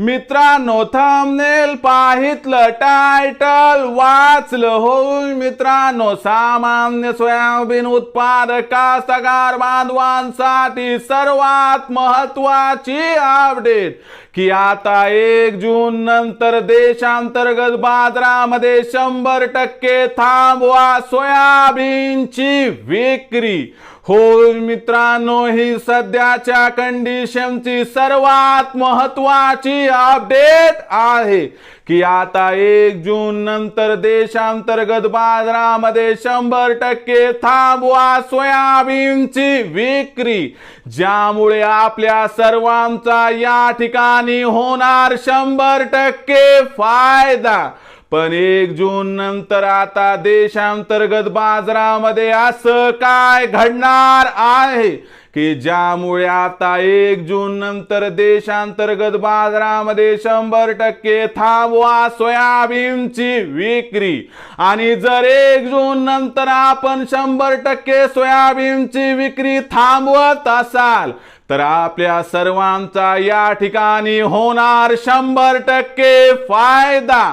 मित्रांनो thumbnail पाहितलं title वाचलं होय मित्रांनो सामान्य सोयाबीन उत्पादक सगार बांधवांसाठी सर्वात महत्वाची अपडेट की आता एक जून नंतर देशांतर्गत बाजारामध्ये शंभर टक्के थांबवा सोयाबीनची विक्री. होय मित्रांनो ही सध्याच्या कंडिशनची सर्वात महत्वाची अपडेट आहे की आता एक जून नंतर देशांतर्गत बाजारामध्ये शंभर टक्के थांबवा सोयाबीनची विक्री ज्यामुळे आपल्या सर्वांचा या ठिकाणी होणार शंभर टक्के फायदा. पण एक जून नंतर आता देशांतर्गत बाजारामध्ये असं काय घडणार आहे? की ज्यामुळे आता एक जून नंतर देशांतर्गत बाजारामध्ये शंभर टक्के थांबवा सोयाबीनची विक्री. आणि जर एक जून नंतर आपण शंभर टक्के सोयाबीनची विक्री थांबवत असाल तर आपल्या सर्वांचा या ठिकाणी होणार शंभर टक्के फायदा.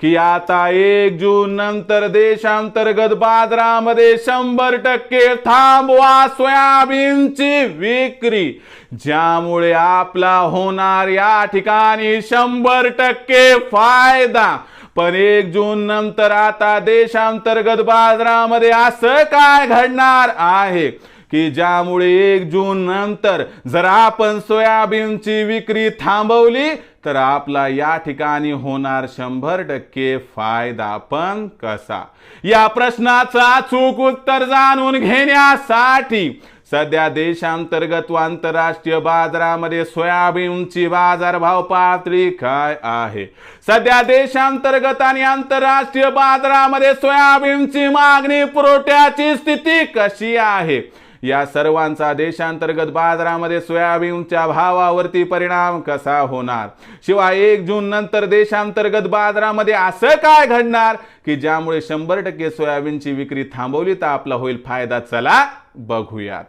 की आता एक जून नंतर देशांतर्गत बाजारामध्ये शंभर टक्के थांबवा सोयाबीनची विक्री ज्यामुळे आपला होणार या ठिकाणी शंभर टक्के फायदा. पण एक जून नंतर आता देशांतर्गत बाजारामध्ये असं काय घडणार आहे? की ज्यामुळे एक जून नंतर जर आपण सोयाबीनची विक्री थांबवली तर आपला या ठिकाणी होणार शंभर टक्के फायदा पण कसा? या प्रश्नाचा चूक उत्तर जाणून घेण्यासाठी सध्या देशांतर्गत व आंतरराष्ट्रीय बाजारामध्ये सोयाबीनची बाजारभाव पातळी काय आहे? सध्या देशांतर्गत आणि आंतरराष्ट्रीय बाजारामध्ये सोयाबीनची मागणी पुरवठ्याची स्थिती कशी आहे? या सर्वांचा देशांतर्गत बाजारामध्ये सोयाबीनच्या भावावरती परिणाम कसा होणार? शिवाय एक जून नंतर देशांतर्गत बाजारामध्ये असं काय घडणार की ज्यामुळे शंभर टक्के सोयाबीनची विक्री थांबवली तर आपला होईल फायदा? चला बघूयात.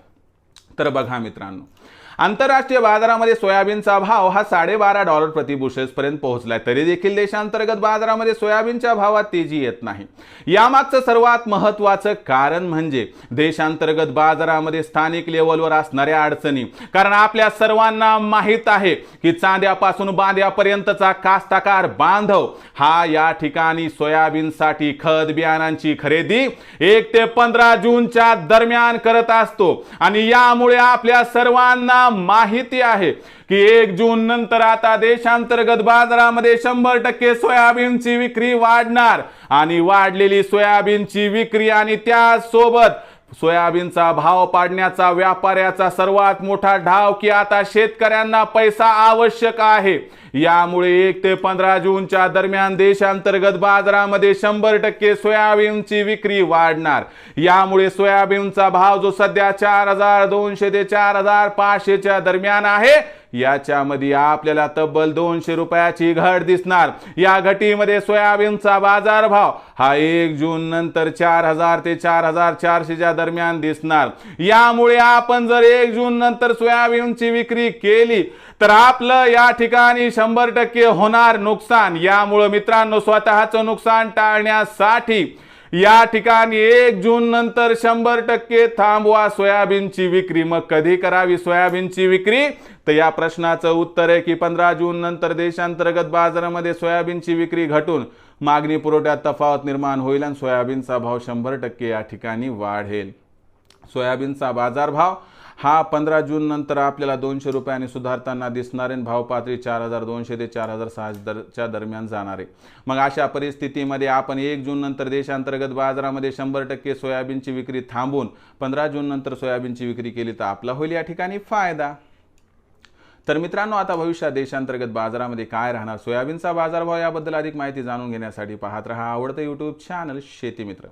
तर बघा मित्रांनो आंतरराष्ट्रीय बाजारामध्ये सोयाबीनचा भाव हा साडेबारा डॉलर प्रति पोहोचलाय. तरी देखील देशांतर्गत बाजारामध्ये सोयाबीनच्या भावात तेजी येत नाही. यामागचं सर्वात महत्वाचं कारण म्हणजे देशांतर्गत बाजारामध्ये स्थानिक लेवलवर असणाऱ्या अडचणी. कारण आपल्या सर्वांना माहीत आहे की चांद्यापासून बांध्यापर्यंतचा कास्ताकार बांधव हा या ठिकाणी सोयाबीनसाठी खत बियाणांची खरेदी एक ते पंधरा जूनच्या दरम्यान करत असतो. आणि यामुळे आपल्या सर्वांना माहिती आहे की एक जून नंतर आता देशांतर्गत बाजारामध्ये शंभर टक्के सोयाबीनची विक्री वाढणार. आणि वाढलेली सोयाबीनची विक्री आणि त्यासोबत सोयाबीनचा भाव पाडण्याचा व्यापाऱ्याचा सर्वात मोठा ढाव की आता शेतकऱ्यांना पैसा आवश्यक आहे. यामुळे एक ते पंधरा जूनच्या दरम्यान देशांतर्गत बाजारामध्ये शंभर टक्के सोयाबीनची विक्री वाढणार. यामुळे सोयाबीनचा भाव जो सध्या चार हजार दोनशे ते चार हजार पाचशेच्या दरम्यान आहे याच्यामध्ये आपल्याला तब्बल दोनशे रुपयाची घट दिसणार. या घटीमध्ये सोयाबीनचा बाजारभाव हा एक जून नंतर चार हजार ते चार हजार चारशेच्या दरम्यान दिसणार. यामुळे आपण जर एक जून नंतर सोयाबीनची विक्री केली तर आपलं या ठिकाणी शंभर टक्के होणार नुकसान. यामुळं मित्रांनो स्वतःचं नुकसान टाळण्यासाठी या ठिकाणी एक जून नंतर शंभर टक्के थांबवा सोयाबीनची विक्री. मग कधी करावी सोयाबीनची विक्री? तर या प्रश्नाचं उत्तर आहे की पंधरा जून नंतर देशांतर्गत बाजारामध्ये सोयाबीनची विक्री घटून मागणी पुरवठ्यात तफावत निर्माण होईल आणि सोयाबीनचा भाव शंभर टक्के या ठिकाणी वाढेल. सोयाबीनचा बाजारभाव हा पंधरा जून नंतर आपल्याला दोनशे रुपयाने सुधारताना दिसणार आहे भाव पातळी चार हजार दोनशे ते चार हजार सहाशे दरच्या दरम्यान जाणार. आहे मग अशा परिस्थितीमध्ये आपण एक जून नंतर देशांतर्गत बाजारामध्ये शंभर टक्के सोयाबीनची विक्री थांबून पंधरा जून नंतर सोयाबीनची विक्री केली तर आपला होईल या ठिकाणी फायदा. तर मित्रांनो आता भविष्यात देशांतर्गत बाजारामध्ये काय राहणार? सोयाबीनचा बाजारभाव याबद्दल अधिक माहिती जाणून घेण्यासाठी पाहत रहा आवडतं युट्यूब चॅनल शेती मित्र.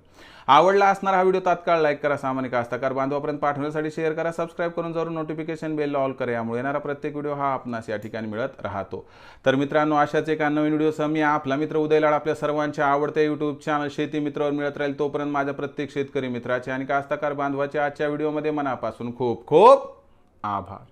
आवडला असणारा हा व्हिडिओ तात्काळ लाईक करा सामान्य कास्तकार बांधवापर्यंत पाठवण्यासाठी शेअर करा सबस्क्राईब करून जरूर नोटिफिकेशन बेल ऑल करा यामुळे येणारा प्रत्येक व्हिडिओ हा आपणास या ठिकाणी मिळत राहतो. तर मित्रांनो अशाच एका नवीन व्हिडिओ मी आपला मित्र उदयलाड आपल्या सर्वांच्या आवडत्या युट्यूब चॅनल शेती मित्रावर मिळत राहील तोपर्यंत माझ्या प्रत्येक शेतकरी मित्राचे आणि कास्तकार बांधवाचे आजच्या व्हिडिओमध्ये मनापासून खूप खूप आभार.